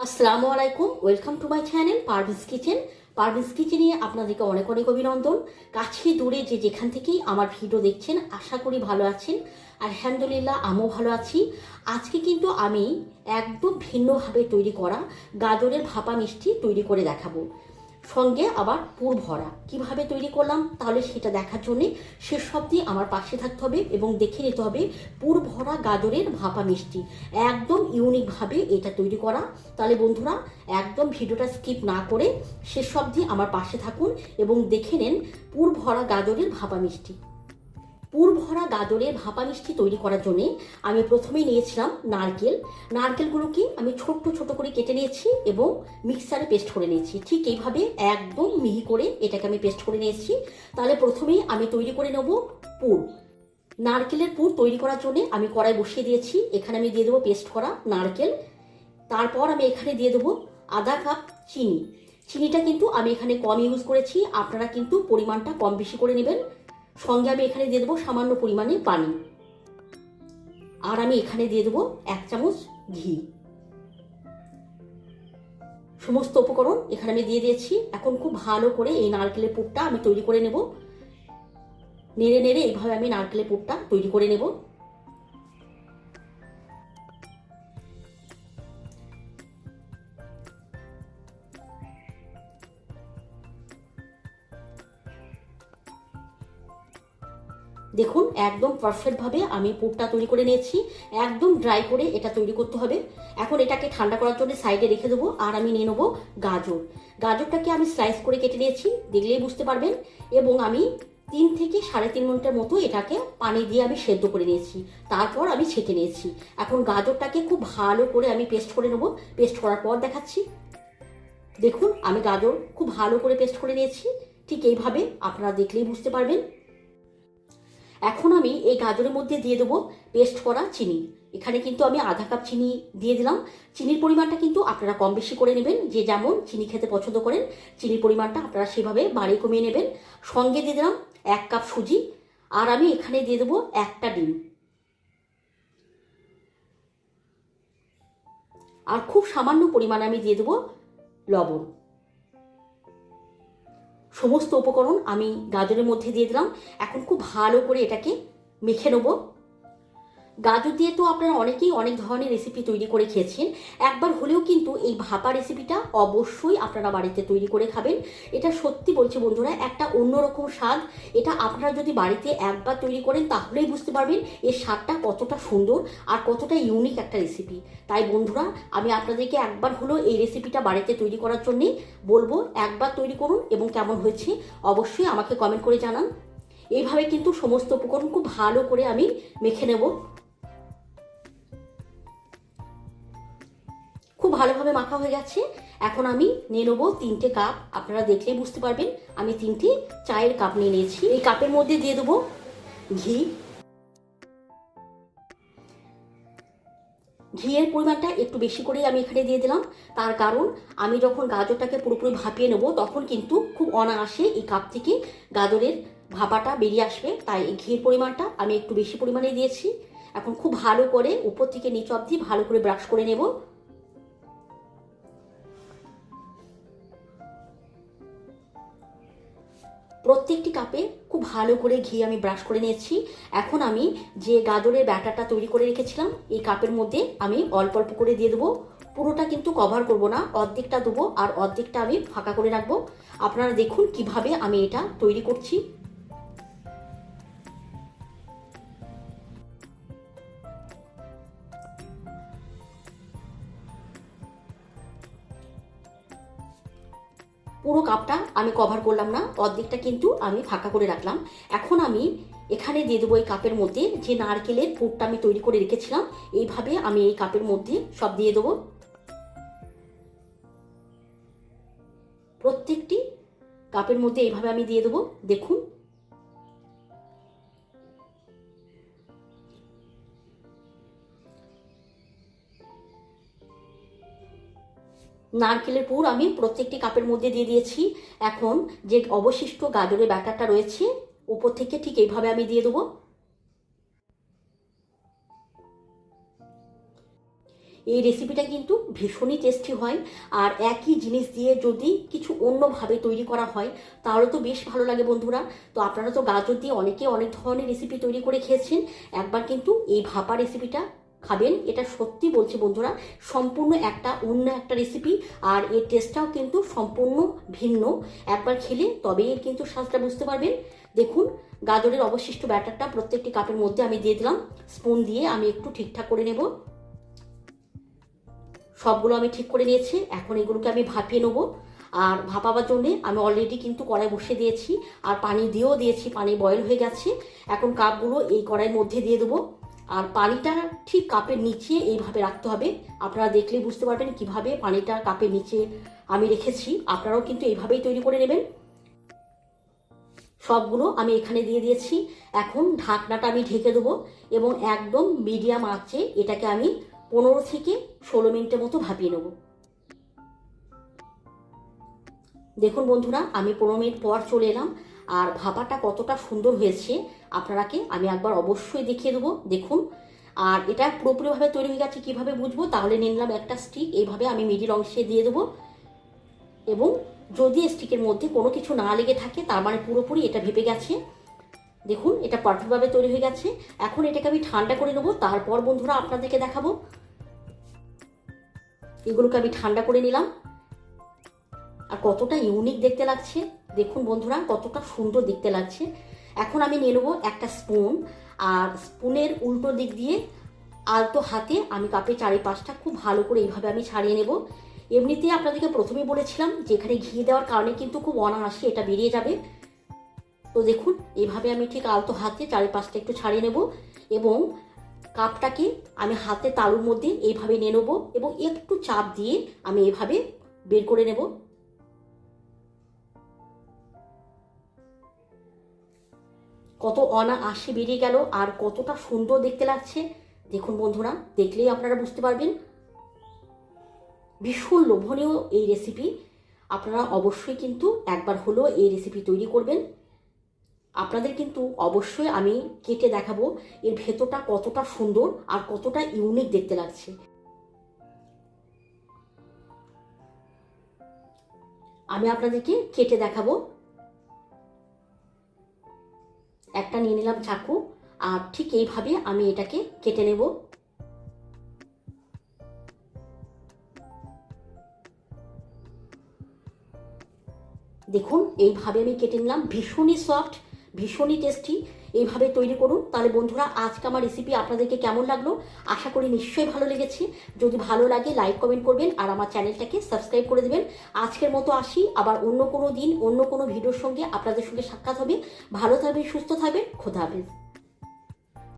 আসসালামু আলাইকুম welcome to my channel Parvis kitchen Parvis কিচেনে আপনাদেরকে অনেক অনেক অভিনন্দন। কাছে দূরে যে যেখান থেকেই আমার ভিডিও দেখছেন, আশা করি ভালো আছেন। আলহামদুলিল্লাহ, আমিও ভালো আছি। আজকে কিন্তু আমি একদম ভিন্নভাবে তৈরি করা গাজরের ভাপা মিষ্টি তৈরি করে দেখাবো। সঙ্গে আবার পুর ভরা। কীভাবে তৈরি করলাম তাহলে সেটা দেখার জন্য শেষ অবধি আমার পাশে থাকতে হবে এবং দেখে নিতে হবে পুর ভরা গাজরের ভাপা মিষ্টি। একদম ইউনিকভাবে এটা তৈরি করা। তাহলে বন্ধুরা, একদম ভিডিওটা স্কিপ না করে শেষ অবধি আমার পাশে থাকুন এবং দেখে নেন পুর ভরা গাজরের ভাপা মিষ্টি। পুর ভরা গাজরের ভাপা মিষ্টি তৈরি করার জন্য আমি প্রথমেই নিয়েছিলাম নারকেল। নারকেলগুলোকে আমি ছোট্ট ছোট করে কেটে নিয়েছি এবং মিক্সারে পেস্ট করে নিয়েছি। ঠিক এইভাবে একদম মিহি করে এটাকে আমি পেস্ট করে নিয়েছি। তাহলে প্রথমেই আমি তৈরি করে নেব পুর। নারকেলের পুর তৈরি করার জন্য আমি কড়াই বসিয়ে দিয়েছি। এখানে আমি দিয়ে দেবো পেস্ট করা নারকেল। তারপর আমি এখানে দিয়ে দেবো আধা কাপ চিনি। চিনিটা কিন্তু আমি এখানে কম ইউজ করেছি। আপনারা কিন্তু পরিমাণটা কম বেশি করে নেবেন। সঙ্গে আমি এখানে দিয়ে দেবো সামান্য পরিমাণে পানি। আর আমি এখানে দিয়ে দেবো এক চামচ ঘি। সমস্ত উপকরণ এখানে আমি দিয়ে দিয়েছি। এখন খুব ভালো করে এই নারকেলের পুরটা আমি তৈরি করে নেব। নেড়ে নেড়ে এইভাবে আমি নারকেলের পুরটা তৈরি করে নেব। দেখুন, একদম পারফেক্টভাবে আমি পুরটা তৈরি করে নিয়েছি। একদম ড্রাই করে এটা তৈরি করতে হবে। এখন এটাকে ঠান্ডা করার জন্য সাইডে রেখে দেবো আর আমি নিয়ে নেব গাজর। গাজরটাকে আমি স্লাইস করে কেটে নিয়েছি, দেখলেই বুঝতে পারবেন। এবং আমি তিন থেকে সাড়ে তিন মিনিটের মতো এটাকে পানি দিয়ে আমি সেদ্ধ করে নিয়েছি। তারপর আমি ছেঁকে নিয়েছি। এখন গাজরটাকে খুব ভালো করে আমি পেস্ট করে নেব। পেস্ট করার পর দেখাচ্ছি। দেখুন, আমি গাজর খুব ভালো করে পেস্ট করে নিয়েছি। ঠিক এইভাবে আপনারা দেখলেই বুঝতে পারবেন। এখন আমি এই গাজরের মধ্যে দিয়ে দেবো পেস্ট করা চিনি। এখানে কিন্তু আমি আধা কাপ চিনি দিয়ে দিলাম। চিনির পরিমাণটা কিন্তু আপনারা কম বেশি করে নেবেন, যে যেমন চিনি খেতে পছন্দ করেন, চিনির পরিমাণটা আপনারা সেভাবে বাড়িয়ে কমিয়ে নেবেন। সঙ্গে দিয়ে দিলাম এক কাপ সুজি, আর আমি এখানে দিয়ে দেবো একটা ডিম। আর খুব সামান্য পরিমাণে আমি দিয়ে দেবো লবণ। সমস্ত উপকরণ আমি গাজরের মধ্যে দিয়ে দিলাম। এখন খুব ভালো করে এটাকে মেখে নেব। গাজর দিয়ে তো আপনারা অনেকেই অনেক ধরনের রেসিপি তৈরি করে খেয়েছেন। একবার হলেও কিন্তু এই ভাপা রেসিপিটা অবশ্যই আপনারা বাড়িতে তৈরি করে খাবেন। এটা সত্যি বলছি বন্ধুরা, একটা অন্যরকম স্বাদ। এটা আপনারা যদি বাড়িতে একবার তৈরি করেন, তাহলেই বুঝতে পারবেন এর স্বাদটা কতটা সুন্দর আর কতটা ইউনিক একটা রেসিপি তাই বন্ধুরা, আমি আপনাদেরকে একবার হলেও এই রেসিপিটা বাড়িতে তৈরি করার জন্যে বলব, একবার তৈরি করুন এবং কেমন হয়েছে অবশ্যই আমাকে কমেন্ট করে জানান। এইভাবে কিন্তু সমস্ত উপকরণ খুব ভালো করে আমি মেখে নেব। খুব ভালোভাবে মাখা হয়ে গেছে। এখন আমি নিয়ে নেব তিনটে কাপ। আপনারা দেখলেই বুঝতে পারবেন, আমি তিনটি চায়ের কাপ নিয়ে নিয়েছি। এই কাপের মধ্যে দিয়ে দেবো ঘি। ঘিয়ের পরিমাণটা একটু বেশি করেই আমি এখানে দিয়ে দিলাম। তার কারণ, আমি যখন গাজরটাকে পুরোপুরি ভাপিয়ে নেব, তখন কিন্তু খুব অনায়াসে এই কাপ থেকে গাজরের ভাপাটা বেরিয়ে আসবে। তাই এই ঘির পরিমাণটা আমি একটু বেশি পরিমাণে দিয়েছি। এখন খুব ভালো করে উপর থেকে নিচ অবধি ভালো করে ব্রাশ করে নেব। প্রত্যেকটি কাপে খুব ভালো করে ঘি আমি ব্রাশ করে নিয়েছি। এখন আমি যে গাজরের ব্যাটারটা তৈরি করে রেখেছিলাম, এই কাপের মধ্যে আমি অল্প অল্প করে দিয়ে দেবো। পুরোটা কিন্তু কভার করব না, অর্ধেকটা দেবো আর অর্ধেকটা আমি ফাঁকা করে রাখব। আপনারা দেখুন কীভাবে আমি এটা তৈরি করছি। পুরো কাপটা আমি কভার করলাম না, অর্ধেকটা কিন্তু আমি ফাঁকা করে রাখলাম। এখন আমি এখানে দিয়ে দেবো এই কাপের মধ্যে যে নারকেলের পুরটা আমি তৈরি করে রেখেছিলাম, এইভাবে আমি এই কাপের মধ্যে সব দিয়ে দেবো। প্রত্যেকটি কাপের মধ্যে এইভাবে আমি দিয়ে দেবো, দেখুন। নারকেলের পুর আমি প্রত্যেকটি কাপের মধ্যে দিয়ে দিয়েছি। এখন যে অবশিষ্ট গাজরের ব্যাটারটা রয়েছে, উপর থেকে ঠিক এইভাবে আমি দিয়ে দেবো। এই রেসিপিটা কিন্তু ভীষণই টেস্টি হয়। আর একই জিনিস দিয়ে যদি কিছু অন্যভাবে তৈরি করা হয়, তাহলে তো বেশ ভালো লাগে বন্ধুরা। তো আপনারা তো গাজর দিয়ে অনেকে অনেক ধরনের রেসিপি তৈরি করে খেয়েছেন। একবার কিন্তু এই ভাপা রেসিপিটা খাবেন। এটা সত্যি বলছি বন্ধুরা, সম্পূর্ণ একটা অন্য একটা রেসিপি আর এর টেস্টটাও কিন্তু সম্পূর্ণ ভিন্ন। একবার খেলে তবে এর কিন্তু স্বাদটা বুঝতে পারবেন। দেখুন, গাজরের অবশিষ্ট ব্যাটারটা প্রত্যেকটি কাপের মধ্যে আমি দিয়ে দিলাম। স্পুন দিয়ে আমি একটু ঠিকঠাক করে নেব। সবগুলো আমি ঠিক করে নিয়েছি। এখন এগুলোকে আমি ভাপিয়ে নেব। আর ভাপাবার জন্যে আমি অলরেডি কিন্তু কড়াই বসে দিয়েছি। আর পানি দিয়েও দিয়েছি, পানি বয়েল হয়ে গেছে। এখন কাপগুলো এই কড়াইয়ের মধ্যে দিয়ে দেবো। আর পানিটা ঠিক কাপের নিচে এইভাবে রাখতে হবে। আপনারা দেখলেই বুঝতে পারবেন কীভাবে পানিটা কাপের নিচে আমি রেখেছি। আপনারাও কিন্তু এইভাবেই তৈরি করে নেবেন। সবগুলো আমি এখানে দিয়ে দিয়েছি। এখন ঢাকনাটা আমি ঢেকে দেবো এবং একদম মিডিয়াম আঁচে এটাকে আমি পনেরো থেকে ষোলো মিনিটের মতো ভাপিয়ে নেব। দেখুন বন্ধুরা, আমি পনেরো মিনিট পর চলে এলাম। আর ভাপাটা কতটা সুন্দর হয়েছে, আপনারাকে আমি একবার অবশ্যই দেখিয়ে দেবো, দেখুন। আর এটা পুরোপুরিভাবে তৈরি হয়ে গেছে, কীভাবে বুঝব? তাহলে নিলাম একটা স্টিক এইভাবে আমি মিডিল অংশে দিয়ে দেবো। এবং যদি স্টিকের মধ্যে কোনো কিছু না লেগে থাকে, তার মানে পুরোপুরি এটা ভেপে গেছে। দেখুন, এটা পারফেক্টভাবে তৈরি হয়ে গেছে। এখন এটাকে আমি ঠান্ডা করে নেব। তারপর বন্ধুরা আপনাদেরকে দেখাবো। এগুলোকে আমি ঠান্ডা করে নিলাম। আর কতটা ইউনিক দেখতে লাগছে। দেখুন বন্ধুরা, কতটা সুন্দর দেখতে লাগছে। এখন আমি নিয়ে নেব একটা স্পুন আর স্পুনের উল্টো দিক দিয়ে আলতো হাতে আমি কাপের চারিপাশটা খুব ভালো করে এইভাবে আমি ছাড়িয়ে নেব। এমনিতে আপনাদেরকে প্রথমেই বলেছিলাম যে এখানে ঘি দেওয়ার কারণে কিন্তু খুব অনায়াসে এটা বেরিয়ে যাবে। তো দেখুন, এভাবে আমি ঠিক আলতো হাতে চারিপাশটা একটু ছাড়িয়ে নেব এবং কাপটাকে আমি হাতে তালুর মধ্যে এইভাবে নিয়ে নেব এবং একটু চাপ দিয়ে আমি এভাবে বের করে নেব। কত অনা আসে বেরিয়ে গেল আর কতটা সুন্দর দেখতে লাগছে। দেখুন বন্ধুরা, দেখলেই আপনারা বুঝতে পারবেন। ভীষণ লোভনীয় এই রেসিপি আপনারা অবশ্যই কিন্তু একবার হলেও এই রেসিপি তৈরি করবেন। আপনাদের কিন্তু অবশ্যই আমি কেটে দেখাবো এর ভেতরটা কতটা সুন্দর আর কতটা ইউনিক দেখতে লাগছে। আমি আপনাদেরকে কেটে দেখাবো। একটা নিয়ে নিলাম চাকু, আর ঠিক এইভাবে আমি এটাকে কেটে নেব। দেখুন, এইভাবে আমি কেটে নিলাম। ভীষণই সফট ভীষণই টেস্টি এইভাবে তৈরি করুন। তাহলে বন্ধুরা, আজকে আমার রেসিপি আপনাদেরকে কেমন লাগল? আশা করি নিশ্চয়ই ভালো লেগেছে। যদি ভালো লাগে লাইক কমেন্ট করবেন আর আমার চ্যানেলটাকে সাবস্ক্রাইব করে দেবেন। আজকের মতো আসি। আবার অন্য কোনো দিন, অন্য কোনো ভিডিওর সঙ্গে আপনাদের সঙ্গে সাক্ষাৎ হবে। ভালো থাকবেন, সুস্থ থাকবেন। খোদা হাফেজ।